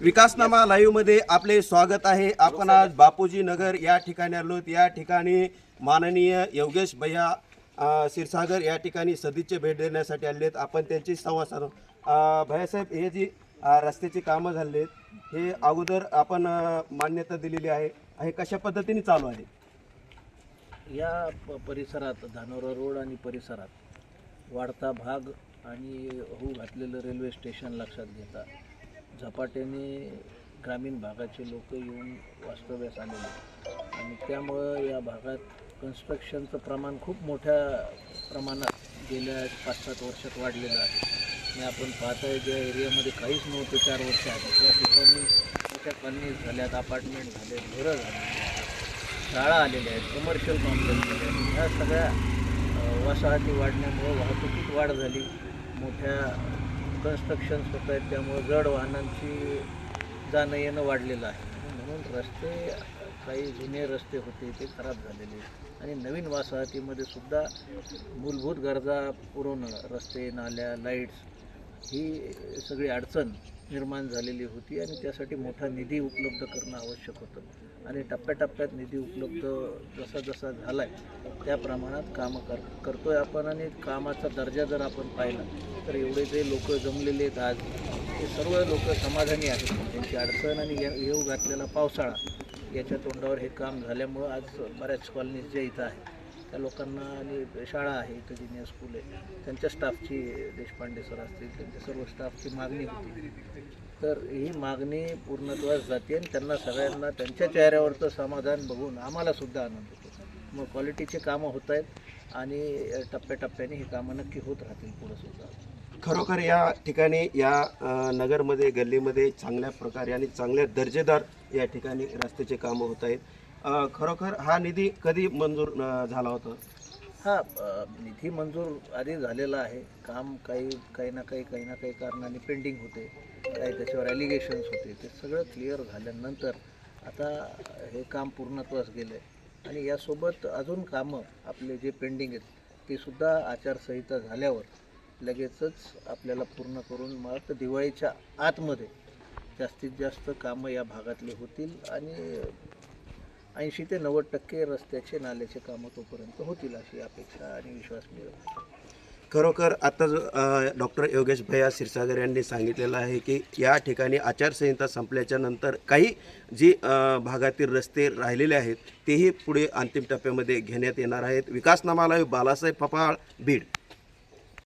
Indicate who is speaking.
Speaker 1: विकासनामा लाईव्हमध्ये आपले स्वागत आहे. आपण आज बापूजी नगर या ठिकाणी आलो या ठिकाणी माननीय योगेश भैया अ, क्षीरसागर या ठिकाणी सदिच्छे भेट देण्यासाठी आले आहेत. आपण त्यांची संवाद साधू. भैयासाहेब हे जी रस्त्याची कामं झाली आहेत हे अगोदर आपण मान्यता दिलेली आहे. हे कशा पद्धतीने चालू आहे?
Speaker 2: या प- परिसरात धानोरा रोड आणि परिसरात वाढता भाग आणि होऊ घातलेलं रेल्वे स्टेशन लक्षात घेता झपाट्याने ग्रामीण भागाचे लोक येऊन वास्तव्यास आलेले आणि त्यामुळं या भागात कन्स्ट्रक्शनचं प्रमाण खूप मोठ्या प्रमाणात गेल्या पाच सात वर्षात वाढलेलं आहे. आणि आपण पाहताय ज्या एरियामध्ये काहीच नव्हतं चार वर्ष आधी. त्या ठिकाणी मोठ्या कॉलनीज झाल्यात अपार्टमेंट झाले घरं झाली शाळा आलेल्या आहेत कमर्शियल कॉम्प्लेक्स झाले आहेत. ह्या सगळ्या वसाहती वाढण्यामुळं वाहतुकीत वाढ झाली. मोठ्या कन्स्ट्रक्शन्स होत आहेत त्यामुळं जड वाहनांची जाणं येणं वाढलेलं आहे म्हणून रस्ते काही जुने रस्ते होते ते खराब झालेले आहेत. आणि नवीन वसाहतीमध्ये सुद्धा मूलभूत गरजा पुरवणं रस्ते नाल्या लाईट्स ही सगळी अडचण निर्माण झालेली होती आणि त्यासाठी मोठा निधी उपलब्ध करणं आवश्यक होतं. आणि टप्प्याटप्प्यात निधी उपलब्ध जसा जसा झाला आहे त्या प्रमाणात कामं कर करतो आहे आपण आणि कामाचा दर्जा जर आपण पाहिला तर एवढे जे लोक जमलेले आहेत आज ते सर्व लोक समाधानी आहेत. त्यांची अडचण आणि ये- येऊ घातलेला पावसाळा याच्या तोंडावर हे काम झाल्यामुळं आज बऱ्याच कॉलनीज ज्या इथं आहेत त्या लोकांना आणि शाळा आहे इथं ज्युनियर स्कूल आहे त्यांच्या स्टाफची देशपांडे सर असतील त्यांच्या सर्व स्टाफची मागणी होती. तर ही मागणी पूर्णत्वास जाते आणि त्यांना सगळ्यांना त्यांच्या चेहऱ्यावरचं समाधान बघून आम्हालासुद्धा आनंद होतो. मग क्वालिटीचे कामं होत आहेत आणि टप्प्याटप्प्याने ही कामं नक्की होत राहतील पुढं सुद्धा.
Speaker 1: खरोखर या ठिकाणी या नगरमध्ये गल्लीमध्ये चांगल्या प्रकारे आणि चांगल्या दर्जेदार या ठिकाणी रस्त्याचे कामं होत आहेत. खरोखर हा निधी कधी मंजूर झाला होता?
Speaker 2: हा निधी मंजूर आधी झालेला आहे. काम काही काही ना काही काही ना काही कारणाने पेंडिंग होते. काही त्याच्यावर ॲलिगेशन्स होते. ते सगळं क्लिअर झाल्यानंतर आता हे काम पूर्णत्वास गेलं आहे आणि यासोबत अजून कामं आपले जे पेंडिंग आहेत ते सुद्धा आचारसंहिता झाल्यावर लगेचच आपल्याला पूर्ण करून मग दिवाळीच्या आतमध्ये जास्तीत जास्त कामं या भागातले होतील. आणि ऐंशी ते नव्वद टक्के रस्त्याचे नाल्याचे कामं तोपर्यंत होतील अशी अपेक्षा आणि विश्वास मिळवतो.
Speaker 1: खरोखर आता जो डॉक्टर योगेश भैया क्षीरसागर यांनी सांगितलेलं आहे की या ठिकाणी आचारसंहिता संपल्याच्या नंतर काही जी भागातील रस्ते राहिलेले आहेत तेही पुढे अंतिम टप्प्यामध्ये घेण्यात येणार आहेत. विकासनामाला बालासाहेब पपाळ बीड.